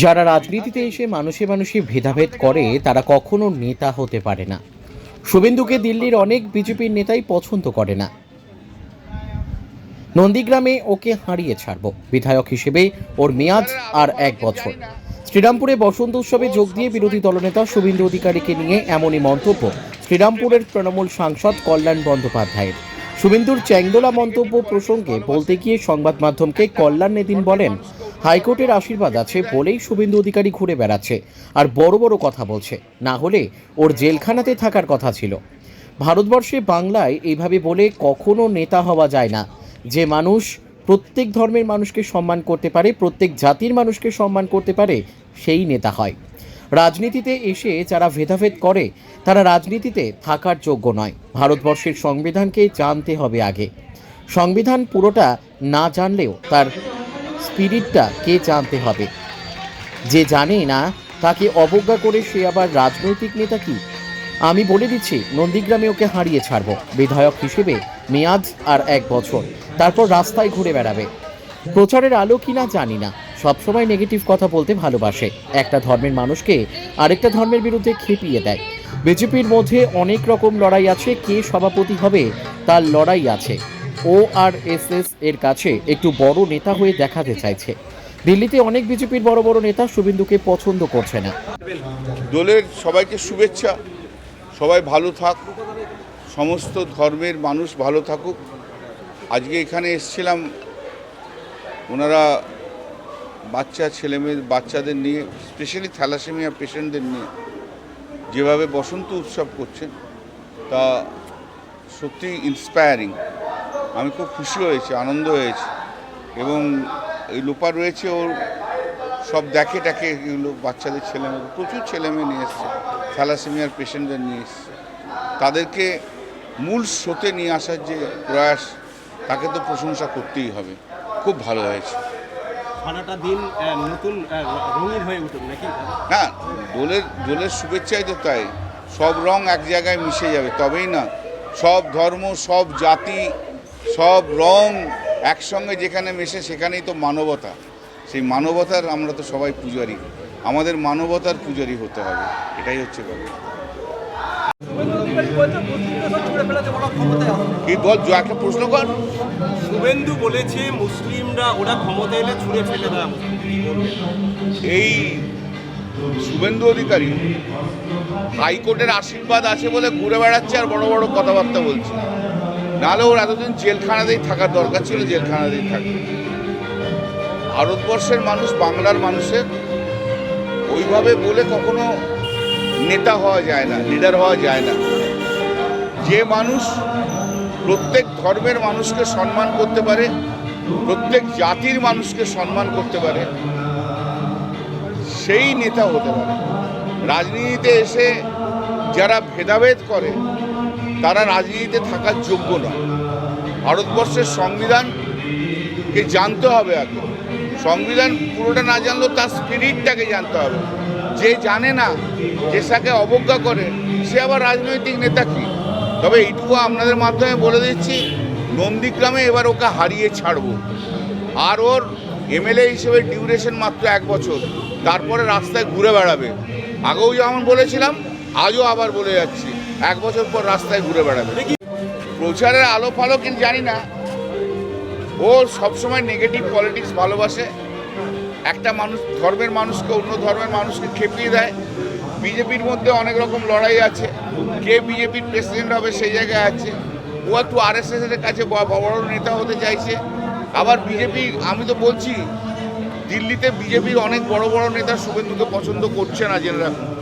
যারা রাজনীতিতে এসে মানুষে মানুষে ভেদাভেদ করে, তারা কখনো নেতা হতে পারে না। শুভেন্দুকে দিল্লির অনেক বিজেপির নেতাই পছন্দ করে না। নন্দীগ্রামে ওকে হারিয়ে ছাড়ব। বিধায়ক হিসেবে ওর মেয়াদ আর এক বছর। শ্রীরামপুরে বসন্ত উৎসবে যোগ দিয়ে বিরোধী দলনেতা শুভেন্দু অধিকারীকে নিয়ে এমনই মন্তব্য শ্রীরামপুরের তৃণমূল সাংসদ কল্যাণ বন্দ্যোপাধ্যায়ের। শুভেন্দুর চ্যাংদোলা মন্তব্য প্রসঙ্গে বলতে গিয়ে সংবাদ মাধ্যমকে কল্যাণ এদিন বলেন হাইকোর্টের আশীর্বাদ আছে বলেই শুভেন্দু অধিকারী ঘুরে বেড়াচ্ছে। আর বড় বড় কথা বলছে, না হলে ওর জেলখানাতে থাকার কথা ছিল। ভারতবর্ষে বাংলায় এইভাবে বলে কখনো নেতা হওয়া যায় না। যে মানুষ প্রত্যেক ধর্মের মানুষকে সম্মান করতে পারে, প্রত্যেক জাতির মানুষকে সম্মান করতে পারে, সেই নেতা হয়। রাজনীতিতে এসে যারা ভেদাভেদ করে, তারা রাজনীতিতে থাকার যোগ্য নয়। ভারতবর্ষের সংবিধানকে জানতে হবে আগে। সংবিধান পুরোটা না জানলেও তার স্পিরিটটা কে জানতে হবে? যে জানে না, তাকে অবজ্ঞা করে সে আবার রাজনৈতিক নেতা কি? আমি বলে দিচ্ছি, নন্দীগ্রামে ওকে হারিয়ে ছাড়ব। বিধায়ক হিসেবে মেয়াদ আর এক বছর। তারপর রাস্তায় ঘুরে বেড়াবে। প্রচারের আলো কিনা জানি না। সবসময় নেগেটিভ কথা বলতে ভালোবাসে। একটা ধর্মের মানুষকে আরেকটা ধর্মের বিরুদ্ধে খেপিয়ে দেয়। বিজেপির মধ্যে অনেক রকম লড়াই আছে, কে সভাপতি হবে, তার লড়াই আছে। ও আর এস এস এর কাছে একটু বড় নেতা হয়ে দেখাতে চাইছে। দিল্লিতে অনেক বিজেপির বড় বড় নেতা শুভেন্দুকে পছন্দ করছে না। দোলের সবাইকে শুভেচ্ছা। সবাই ভালো থাক। সমস্ত ধর্মের মানুষ ভালো থাকুক। আজকে এখানে এসছিলাম ওনারা বাচ্চা ছেলেমেয়ে বাচ্চাদের নিয়ে স্পেশালি থ্যালাসেমিয়া পেশেন্টদের নিয়ে যেভাবে বসন্ত উৎসব করছেন, তা সত্যি ইন্সপায়ারিং আমি খুব খুশি হয়েছি আনন্দ হয়েছি। এবং এই লোপা রয়েছে ওর সব দেখে টাকে এগুলো বাচ্চাদের ছেলেমেয়ে প্রচুর ছেলেমেয়ে নিয়ে এসছে থ্যালাসেমিয়ার পেশেন্টদের নিয়ে এসছে। তাদেরকে মূল স্রোতে নিয়ে আসার যে প্রয়াস তাকে তো প্রশংসা করতেই হবে। খুব ভালো হয়েছে। সারাটা দিন নতুন রঙিন হয়ে উঠুন নাকি? না দোলের দোলের শুভেচ্ছাই তো তাই। সব রং এক জায়গায় মিশে যাবে তবেই না। সব ধর্ম সব জাতি সব রং একসঙ্গে যেখানে মেশে সেখানেই তো মানবতা। সেই মানবতার আমরা তো সবাই পূজারি। আমাদের মানবতার পূজারি হতে হবে। এটাই হচ্ছে কথা। কি বল একটা প্রশ্ন কর। শুভেন্দু বলেছে মুসলিমরা ওরা ক্ষমতা এলে ছুঁড়ে ফেলে দেওয়া? এই শুভেন্দু অধিকারী হাইকোর্টের আশীর্বাদ আছে বলে ঘুরে বেড়াচ্ছে আর বড় বড় কথাবার্তা বলছে। নাহলে ওর এতদিন জেলখানাতেই থাকার দরকার ছিল, জেলখানাতেই থাকবে। ভারতবর্ষের মানুষ, বাংলার মানুষের ওইভাবে বলে কখনো নেতা হওয়া যায় না লিডার হওয়া যায় না। যে মানুষ প্রত্যেক ধর্মের মানুষকে সম্মান করতে পারে, প্রত্যেক জাতির মানুষকে সম্মান করতে পারে, সেই নেতা হতে পারে। রাজনীতিতে এসে যারা ভেদাভেদ করে তারা রাজনীতিতে থাকার যোগ্য নয়। ভারতবর্ষের সংবিধানকে জানতে হবে আগে। সংবিধান পুরোটা না জানলেও তার স্পিরিটটাকে জানতে হবে। যে জানে না, যে তাকে অবজ্ঞা করে, সে আবার রাজনৈতিক নেতা কি? তবে এইটুকু আপনাদের মাধ্যমে বলে দিচ্ছি, নন্দীগ্রামে এবার ওকে হারিয়ে ছাড়বো। আর ওর এমএলএ হিসেবে ডিউরেশন মাত্র এক বছর। তারপরে রাস্তায় ঘুরে বেড়াবে। আগেও যেমন বলেছিলাম, আজও আবার বলে যাচ্ছি। এক বছর পর রাস্তায় ঘুরে বেড়াবে। প্রচারের আলো ফালো কিন্তু জানি না। ও সবসময় নেগেটিভ পলিটিক্স ভালোবাসে। একটা মানুষ, ধর্মের মানুষকে, অন্য ধর্মের মানুষকে খেপিয়ে দেয়। বিজেপির মধ্যে অনেক রকম লড়াই আছে। কে বিজেপির প্রেসিডেন্ট হবে সেই জায়গায় আছে। ও একটু আর এস এর কাছে বড় বড় নেতা হতে চাইছে। আবার বিজেপি, আমি তো বলছি, দিল্লিতে বিজেপির অনেক বড় বড় নেতা শুভেন্দুকে পছন্দ করছে না জেনে রাখুন।